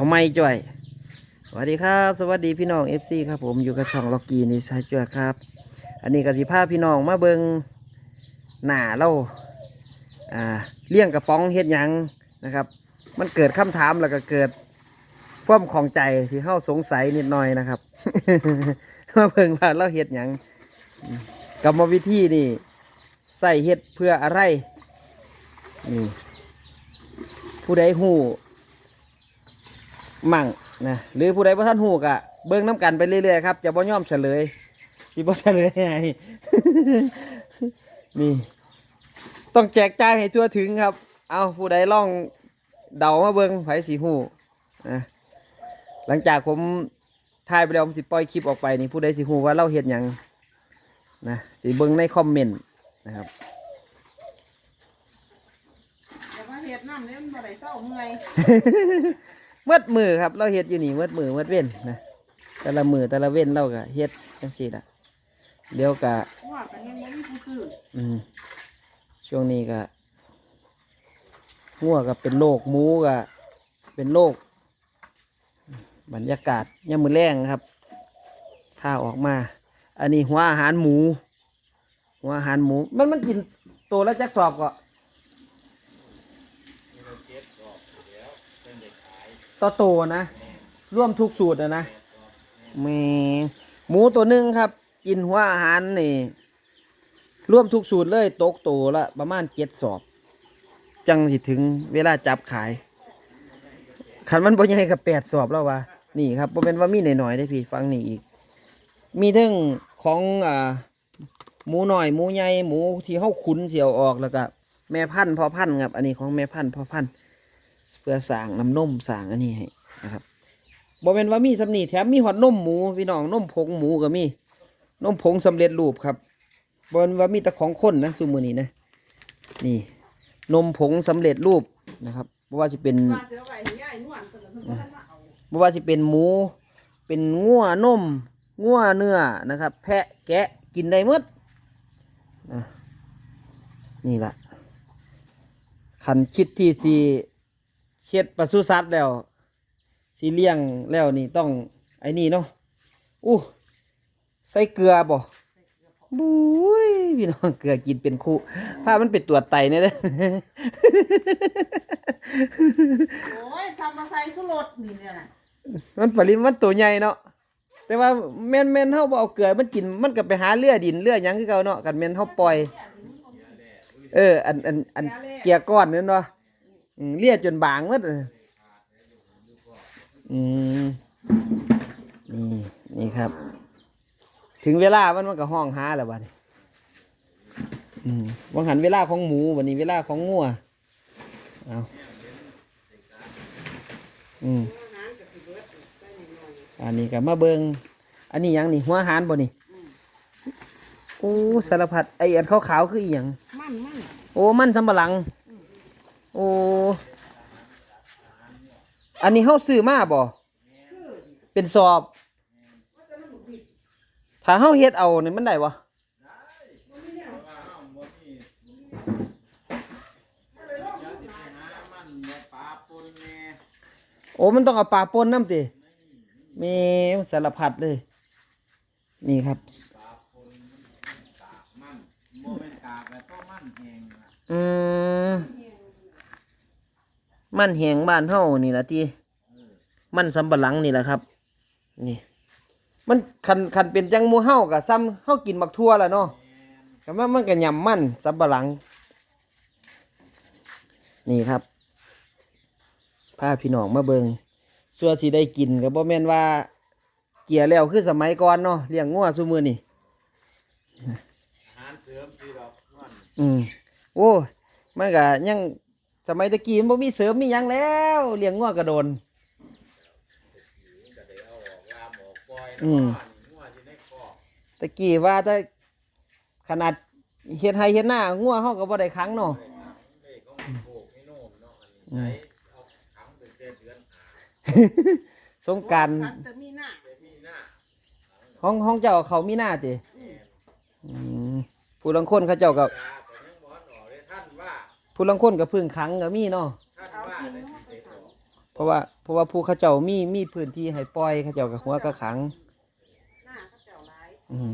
เอาไม่จ่อยสวัสดีครับ สวัสดีพี่น้อง FC ครับผมอยู่กับช่องล็อกกี้นี่สายจ่อยครับ อันนี้กสิพาพพี่น้องมาเบิงหนาเราอ่าเลี้ยงกระป๋องเฮ็ดยังนะครับ มันเกิดคำถามแล้วก็เกิดความของใจที่เฮาสงสัยนิดหน่อยนะครับมาเบิงว่าเราเฮ็ดยังกรรมวิธีนี่ใส่เฮ็ดเพื่ออะไรนี่ผู้ใดหู มั่งนะหรือผู้ใดบ่ท่านหูกะเบิ่งน้กันไปเรื่อยๆครับจะบ่ยอมเฉลยสิบ่เฉลยให้นี่ ต้องแจกจ่ายให้ทั่วถึงครับ เอาผู้ใดล่องเดามาเบิ่งไผสีหูนะหลังจากผมถ่ายไปแล้วผมสิปล่อยคลิปออกไปนี่ผู้ใดสิหูว่าเราเฮ็ดหยังนะสิเบิ่งในคอมเมนต์นะครับแต่ว่าเฮ็ดน้ำเนี่ยมันบ่ได้เศร้าเมื่อยเมื่อมือครับ เราเฮ็ดอยู่นี่เมื่อมือเมื่อเว้นนะแต่ละมือแต่ละเว้นเราก็เฮ็ดจังซี่ล่ะเดี๋ยวก็ว่ากันยังบ่มีผู้ซื้ออืมช่วงนี้ก็งัวก็เป็นโรคหมูก็เป็นโรคบรรยากาศย่ามมือแรงครับถ้าออกมา อันนี้หัวอาหารหมู หัวอาหารหมู มันมันกินตัวแล้วจักสอบก็ ต่อโตนะ ร่วมทุกสูตรนะนะม่หมูตัวหนึ่งครับ กินหัวอาหารนี่ร่วมทุกสูตรเลยตกโตละประมาณเจ็ดสอบ จังสิถึงเวลาจับขายขันมันบ่ใหญ่กับแปดสอบแล้ววะนี่ครับบ่เป็นว่ามีหน่อยๆได้พี่ฟังนี่อีก มีทั้งของอ่าหมูหน่อยหมูใหญ่หมูที่เฮาขุนเสียวออกแล้วก็แม่พันธุ์พอพันธุ์ครับ อันนี้ของแม่พันธุ์พอพันธุ์ เพื่อสร้างน้ำนมสร้างอันนี้ให้นะครับบ่เป็นว่ามีสำนีแถมมีหอดนมหมูพี่น้องนมผงหมูก็มีนมผงสำเร็จรูปครับบนว่ามีแต่ของคนนะซูมือนี้นะ นี่ นมผงสำเร็จรูปนะครับบ่ว่าจะเป็นเสียไว้ให้ยาะเพิ่นบ่ทันมาเอว่าจะเป็นหมู เป็นงัวนมงัวเนื้อนะครับ แพะแกะกินได้หมดนะนี่แหละขันคิดที่สี เฮ็ดปศุสัตว์แล้วสีเลี้ยงแล้วนี่ต้องไอ้นี่เนาะอู้ใส่เกลือบ่บุ้ยพี่น้องเกลือกินเป็นคู่ภาพมันเป็นตัวจไตเนี่ยเด้อโอ้ยทำมาใส่สุรสนี่เนี่ยน่ะมันปริมันตัวใหญ่เนาะแต่ว่าแม่นแม่นเฮาบ่เอาเกลือมันกินมันก็ไปหาเลือดินเลือหยังคือเก่าเนาะกันแม่นเฮาปล่อย เออ อันอันอันเกลียก้อนนั่นเนาะอืม เลียจนบางหมดเลยอืมนี่นี่ครับ ถึงเวลามันมันก็ห้องหาแล้วบัดนี้อืมวังหันเวลาของหมูวันนี้เวลาของงัวเอาอืมอาหารก็สิเบิดใส่น้อยอันนี้ก็มาเบิงอันนี้หยังนี่หัวหารบ่นี่โอ้สารพัดไออันขาวๆคืออีหยังๆมันมันโอ้มันสำปะหลัง โอ้ อันนี้เฮาซื้อมาบ่เป็นสอบ ถ้าเฮาเฮ็ดเอานี่มันได้บ่โอ้มันต้องเอาปลาปนน้ำติมีสารพัดเลย นี่ครับอืม มันแหงบ้านเฮานี่ละที่มันสำปะหลังนี่แหละครับ นี่ มันคันคันเป็นจังหมูเฮากับซ้ำเฮากินบักทั่วแล้วเนาะแต่ว่ามันก็ยำมันสำปะหลัง นี่ครับพาพี่น้องมาเบิงส่วนสิได้กินก็บ่แม่นว่า เกลียแล้วคือสมัยก่อนเนาะเลี้ยงงัวซุมื้อนี่อาหารเสริมที่ดอกมันอืมโอ้ยมันก็ยัง สมัยตะกี้มันบ่มีเสริมมีหยังแล้วเลี้ยงงัวกระโดน ก็ได้เอาออกลามออกปล่อยอืมนอนงัวที่ในคอกตะกี้ว่าถ้าขนาดเฮ็ดไห้เฮ็ดหน้างัวเฮาก็บ่ได้ค้างเนาะเด็กเขาโบกให้โน่มเนาะอันนี้ใช้เอาขังเป็นเดือนหาสงกรารพัดแต่มีหน้าเดี๋ยวมีหน้าห้องห้องเจ้าเขามีหน้าติอืมผู้ลังคนเขาเจ้าก็ยา ผู้ลังคนก็เพึ่งค้างก็มีเนาะท่านว่าได้สิเด็กออกพราะว่าเพราะว่าผู้เขาเจ้ามีมีพื้นที่ให้ปล่อยเขาเจ้ากับหัวก็ขังหน้าเขาเจ้าร้ายอืม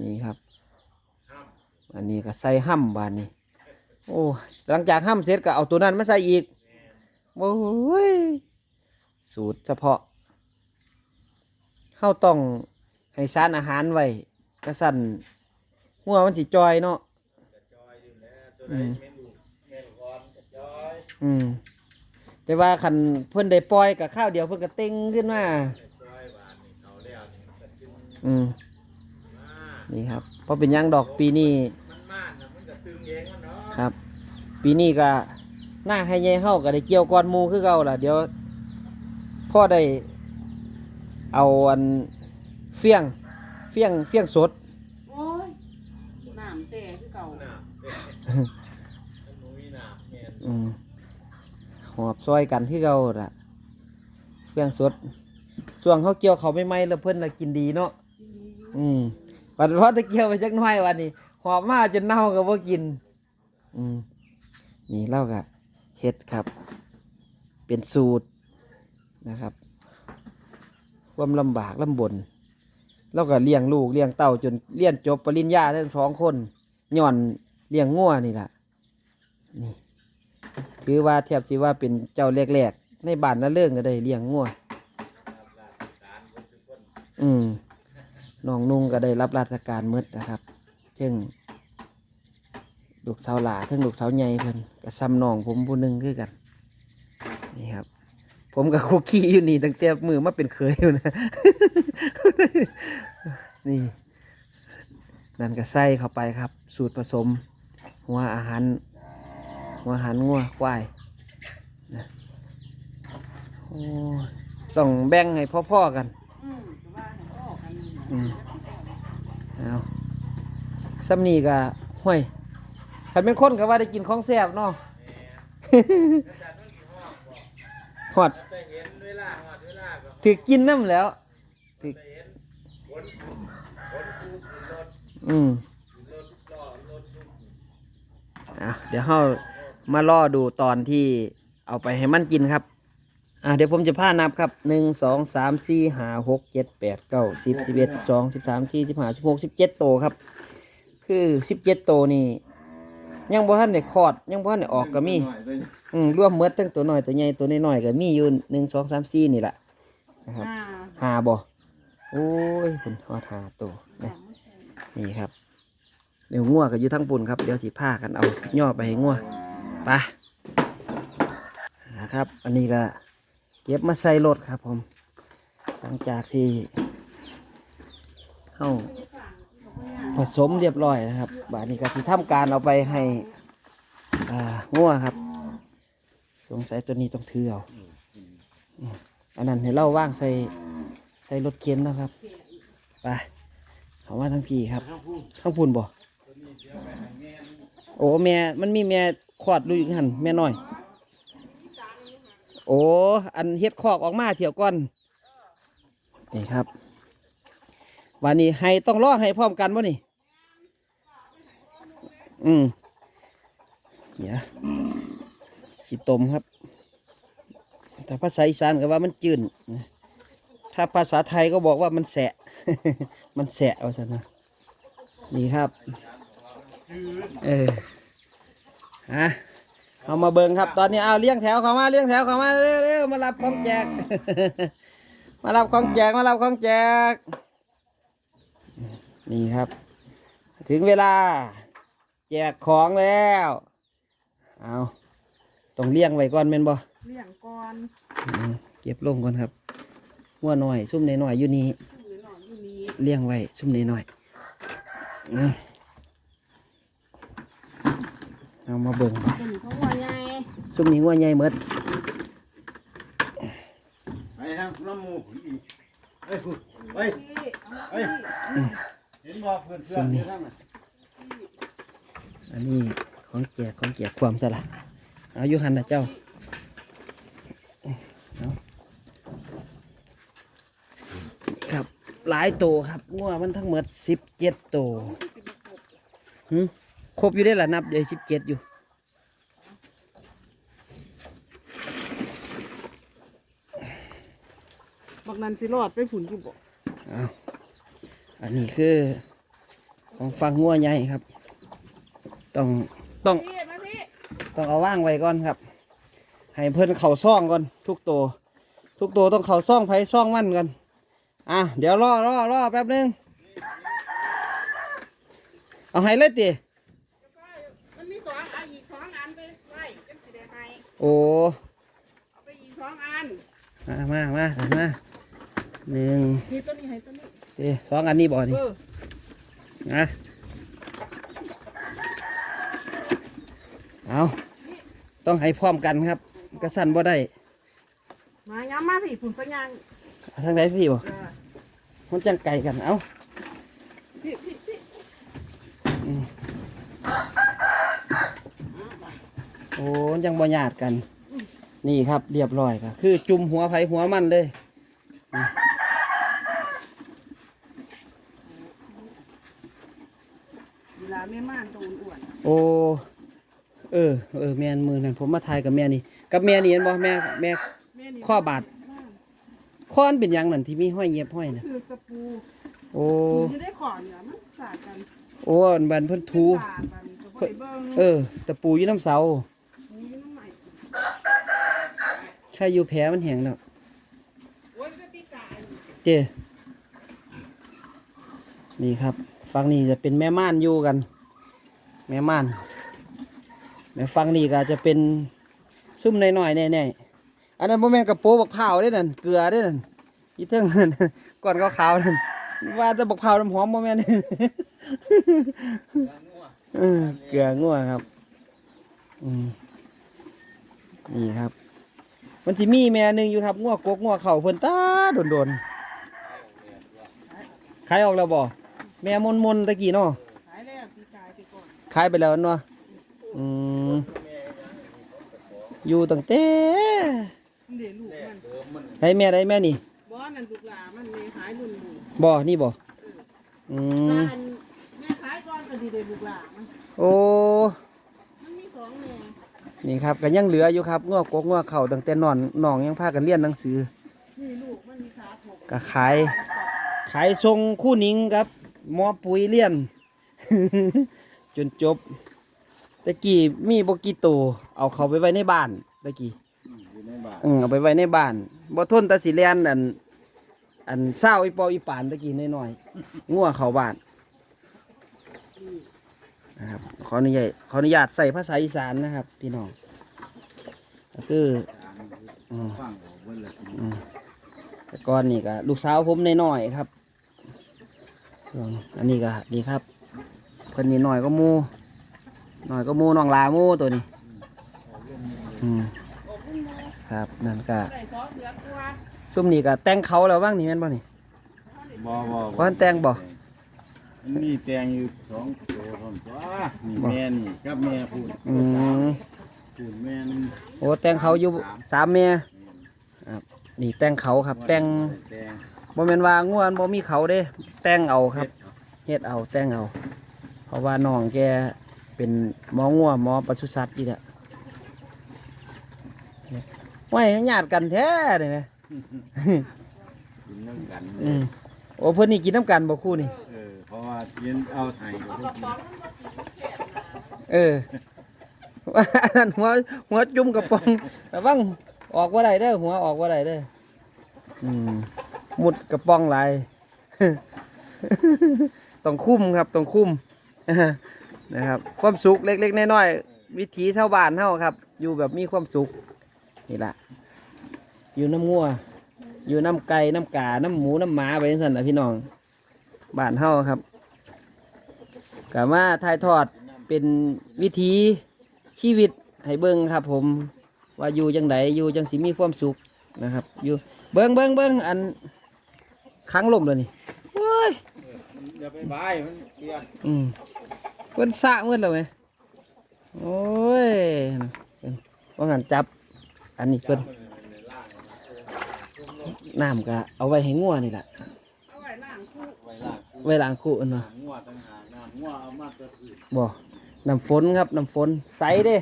นี่ครับห้ามอันนี้ก็ใส่ห้ำบานนี้ โอ้หลังจากห้ำเสร็จก็เอาตัวนั้นมาใส่อีกโอ้ยสูตรเฉพาะเฮาต้องให้สารอาหารไว้กระสันหัวมันสิจอยเนาะกระจอย อยู่แล้วตัวใดอืมเมนูเมนูก่อนกระจอยอืมแต่ว่าคันเพิ่นได้ปล่อยกับข้าวเดียวเพิ่นก็เต็งขึ้นมากระจอยบานนี่เอาแล้วนี่มันก็จึงอืมมานี่ครับเพราะเป็นหยังดอกปีนี้มันม่านน่ะมันก็ตึงเองมันเนาะครับ ปีนี้ก็หน้าให้ใหญ่เฮาก็ได้เกี่ยวก้อนหมูคือเก่าล่ะเดี๋ยวพ่อได้เอาอันเฟี้ยงเฟี้ยงเฟี้ยงสด โอ้ยน้ำเซ่คือเก่า หน้ามันนุ้ยหน้าแม่นอืมหอบซอยกันที่เราล่ะเฟี้ยงสดส่วนเขาเกี่ยวเขาไม่ไหมแล้วเพิ่อนละกินดีเนาะอืมปัดเพราะตะเกียวไปจักหน้อยวันนี้หอบมาจนเน่าก็บ่กิน อืมนี่เล่าก็เฮ็ดครับ เป็นสูตรนะครับความลำบากลำบน แล้วก็เลี้ยงลูกเลี้ยงเต้าจนเรียนจบปริญญาทั้งสองคน ย่อนเลี้ยงงัวนี่ล่ะนี่ถือว่าเทียบสิว่าเป็นเจ้าแรกๆในบ้านนั่นเรื่องก็ได้เลี้ยงงัวนอืมน้องนุ่งก็ได้รับราชการมืดนะครับซึ่งลูกสาวหลาทั้งลูกสาวใหญ่เพิ่นก็ซ้ำน้องผมผู้หนึงคือกัน นี่ครับ ผมกับคุกกี้อยู่นี่ตั้งแต่มือมาเป็นเคยอยู่นะ นี่ นั่นก็ใส่เข้าไปครับ สูตรผสม หัวอาหาร หัวอาหารงัวควายนะโอ้ต้องแบ่งให้พ่อๆกันอืมแต่ว่าให้พ่อกันนี่นะอืมเอาซ้ำนี่ก็ห้วยขันเป็นคนก็ว่าได้กินของแซ่บเนาะอาจารย์ต้องกี่ห้องบอกหอดแต่เห็นเวลาหอดเวลาก็ถือกินน้ำแหล้ว แต่เห็นขนขนคูขึ้นรถ อืมขึ้นรถล้อรถทุกอะเดี๋ยวเรามาล่อดูตอนที่เอาไปให้มันกินครับ อะเดี๋ยวผมจะพานับครับหนึ่งสองสามสี่ห้าหกเจ็ดแปดเก้าสิบสิบเอ็ดสิบสองสิบสามสี่สิบห้าสิบหกสิบเจ็ดโตวครับ คือสิบเจ็ดโตวนี่ ยังบ่ทันได้คลอด ยังบ่ทันได้ออกก็มี อืมรวมเมดตั้งตัวน้อยตัวใหญ่ตัวน้อยๆก็มีอยู่หนึ่งสองสามสี่นี่แหละนะครับอ่าหาบ่โอ้ยคุณฮอดหาตัว นี่ครับเดี๋ยวงัวก็อยู่ทั้งปุ่นครับเดี๋ยวสิพากันเอาย่อไปให้งัวไปนะครับ อันนี้ก็เก็บมาใส่รถครับ ผม หลังจากที่เฮาผสมเรียบร้อยนะครับบาดนี้ก็สิทำการเอาไปให้งัวครับ สงสัยตัวนี้ต้องถือเอาอืมอันนั้นให้เล่าว่างใส่ใส่รถเข็นนะครับ ไป เขาว่าทั้งพี่ครับทั้งพุ่นบ่โอ้แม่มันมีแม่คลอดลูอยู่หันแม่น้อย โอ้อันเฮ็ดคอกออกมาเที่ยวก่อนนี่ครับ วันนี้ให้ต้องรอให้พร้อมกันบ่นี่ อืมเดี๋ยวขีต้มครับ แต่ภาษาอีสานก็ว่ามันจืดนะ ถ้าภาษาไทยก็บอกว่ามันแสะ มันแสะเอาซะนะ นี่ครับ เออฮะเอามาเบิ่งครับ ตอนนี้เอาเลี้ยงแถวเข้ามาเลี้ยงแถวเข้ามาเร็วๆมารับของแจก มารับของแจกมารับของแจก นี่ครับ ถึงเวลา แจกของแล้ว เอาต้องเลี้ยงไว้ก่อนแม่นบ่เลี้ยงก่อนอืมเก็บลงก่อนครับ หัวหน่อย ซุ่มหน่อยๆอยู่นี่หรือหนอนอยู่นี้เลี้ยงไว้ ซุ่มหน่อยๆอืมเอามาเบิ่งเป็นเพราะว่าไงซุ่มนี้หัวใหญ่เมดไปทางน้ำมูกอีกเฮ้ยคุณเฮ้ยพี่เอามาเฮ้ยพี่เห็นบอกเพื่อนเพื่อนที่นั่นน่ะอันนี้ของแจกของแจกความสละเอาอยู่หันนะเจ้าเอา หลายตัวครับงัวมันทั้งหมดสิบเจ็ดโตหึครบอยู่ได้หละนับเหญ่สิบเจ็ดอยู่บักนันสิรอดไปผุนอยู่บอ้าอันนี้คือของฟังงัวใหญ่ครับ ต้องต้องต้องเอาว่างไว้ก่อนครับ ให้เพื่อนเข่าซ่องก่อนทุกตัวทุกตัวต้องเข่าซ่องไผซ่องมั่นกัน อะเดี๋ยวรอรอรอแป๊บนึง เอาให้เลยติมันมีสองเอาอีกสองอันไปไว้จังสิได้ให้โอ้เอาไปอีกสองอันมามามามาหนึ่งนี่ตัวนี้ให้ตัวนี้เอ้สองอันนี้บ่นี่เออนะเอาต้องให้พร้อมกันครับกระสันบ่ได้ มาย้ำมาพี่ผุนปัญญาง ทางไหนพี่บ่เออมันจังไก่กัน เอาพี่พี่พี่โอ้มันยังบ่ญาติกัน นี่ครับเรียบร้อยก็คือจุ่มหัวไผหัวมันเลยเวลาแม่ม่านตัวอ้วนโอ้เออเออแม่นมือนั่นผมมาถ่ายกับแม่นี่ กับแม่นี่เห็นบ่แม่แม่ๆแม่นี่ข้อบาด ข้อนเป็นหยังนั่นที่มีห้อยเย็บห้อยน่ะคือกระปูโอ้อยู่ได้ขอเนี่ยมันสาดกันโอ้อันบันเพิ่นทู สาดกันก็บ่ได้เบิ่งเออตะปูอยู่น้ำเสานี่น้ำใหม่ใช่อยู่แผลมันแห้งแล้วโอ้ยก็ปีกายเจนี่ครับฝั่งนี้จะเป็นแม่ม่านอยู่กัน แม่ม่านแม่ฝั่งนี้ก็จะเป็นซุ่มน้อยๆแน่ๆ อันนั้นโมแมนกระโปรงบักเผาได้นั่นเกลือได้นั่นอีเทิงนั่นก่อนขาวๆนั่นว่าแต่บักเผาน้ำหอมโมแมนเออเกลืองัวครับนี่ครับ มันสิมีแม่หนึ่งอยู่ครับงัวกกงัวเข่าเพิ่นตาโดนโดนๆขายออกแล้วบ่แม่มนมนตะกี้เนาะขายแล้วปีกายไปก่อนขายไปแล้วเนาะอืมอยู่ตั้งแต่ เดี๋ยวลูกมันเดิมมันได้แม่ได้แม่นี่บ่นั่นลูกหลามันแม่ขายรุ่นหมู่บ่ นี่บ่ อืมถ้าอันแม่ขายก่อนก็ดีเด้ลูกหลามันโอ้ มันมีสองแม่นี่ครับก็ยังเหลืออยู่ครับงัวกกงัวเข่าตั้งแต่นอนน้องยังพากันเรียนหนังสือนี่ลูกมันมีขาถกก็ขาย ขายทรงคู่หนิงครับหมอปุ๋ยเลี้ยน จนจบตะกี้มีบกี่ตัวเอาเขาไปไว้ในบ้านตะกี้อยู่ ในบ้านเออเอาไปไว้ในบ้านบ่ทนตะสิเลียนอัน อันเศร้าอีปออีปานตะกี้น้อยๆงัวเขาบ้านนะครับขออนุญาตขออนุญาตใส่ภาษาอีสานนะครับ พี่น้องก็คืออืมฟังออกเบิ่งเลยอืมแต่ก่อนนี่ก็ลูกสาวผมน้อยๆครับ อันนี้ก็นี่ครับเพิ่นนี่น้อยก็มูน้อยก็มูน้องลามูตัวนี้ ครับ นั่นก็ได้สองเดือนกว่าซุ่มนี่ก็แต่งเขาแล้วบ้างนี่แม่นบ่นี่บ่บ่ว่าแต่งบ่มันมีแตงอยู่สองตัวเท่านนจ้านี่แม่นี่กับแม่พูดอืมพูดแม่นโอ้แต่งเขาอยู่สามเมียครับนี่แต่งเขาครับแต่งแตงบ่แม่นว่าง่วนบ่มีเขาเด้ แต่งเอาครับเฮ็ดเอาแต่งเอา เพราะว่าน้องแกเป็นหมองัวหมอปศุสัตว์อีกแหละไว้ญาติกันแท้เลยไหมกินน้ำกันอืมโอ้เพิ่นนี่กินน้ำกันบ่คู่นี่ เออเพราะว่าเย็นเอาไทยก็ได้กินเออว่าอันนั้นหัวหัวจุ่มกระป๋องระวังออกว่าไรเด้อหัวออกว่าไรเด้ออืมมุดกระป๋องหลาย ต้องคุ้มครับต้องคุ้ม นะครับ ความสุขเล็กๆน้อยๆวิถีชาวบ้านเฮาครับ อยู่แบบมีความสุขนี่ล่ะ อยู่น้ำงัวอยู่น้ำไก่น้ำกาน้ำหมูน้ำหมาไปจังซั่นนะพี่น้องบ้านเฮาครับกะมาถ่ายทอดเป็นวิถีชีวิตให้เบิ่งครับ ผมว่าอยู่จังไดอยู่จังสิมีความสุขนะครับ อยู่เบิ่งเบิ่งเบิ่งอันค้างลมเลยนี่โอ้ยอย่าไปบายมันเปลี่ยนอืมเพิ่นสะมืดแล้วไหมโอ้ยเพิ่นว่างันจับ อันนี้เพิ่น น้ำก็เอาไว้ให้งัวนี่แหละเอาไว้ล่างคู่ไว้ลากไว้ล้างคู่อันเนาะงัวต่างหากนะงัวเอามาแตะพืชบ่น้ำฝนครับน้ำฝนใสเด้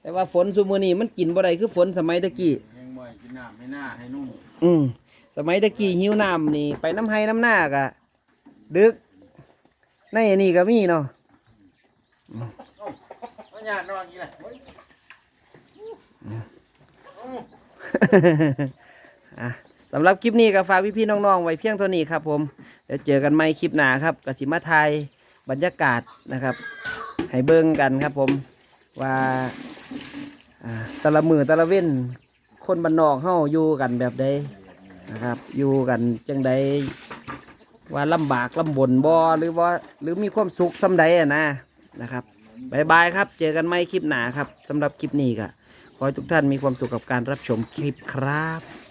แต่ว่าฝนซุมื้อนี้มันกินบ่ได้คือฝนสมัยตะกี้แห้งบ่อยกินน้ำให้หน้าให้นุ่มอืมสมัยตะกี้หิวน้ำนี่ไปน้ำไห้น้ำหน้ากะดึกในอันนี้ก็มีเนาะมันยากนอนนี่แหละอะ สำหรับคลิปนี้ก็ฝากพี่ๆน้องๆ ไว้เพียงเท่านี้ครับผมเดี๋ยวเจอกันใหม่คลิปหน้าครับกสิมาไทยบรรยากาศนะครับให้เบิ่งกันครับผมว่าอ่าแต่ละมือแต่ละเว้นคนบ้านนอกเฮาอยู่กันแบบใดนะครับ อยู่กันจังใดว่าลำบากลำบนบ่หรือว่าหรือมีความสุขสำใดอะนะนะครับบายบายครับ เจอกันใหม่คลิปหน้าครับสำหรับคลิปนี้ก็ขอให้ทุกท่านมีความสุขกับการรับชมคลิปครับ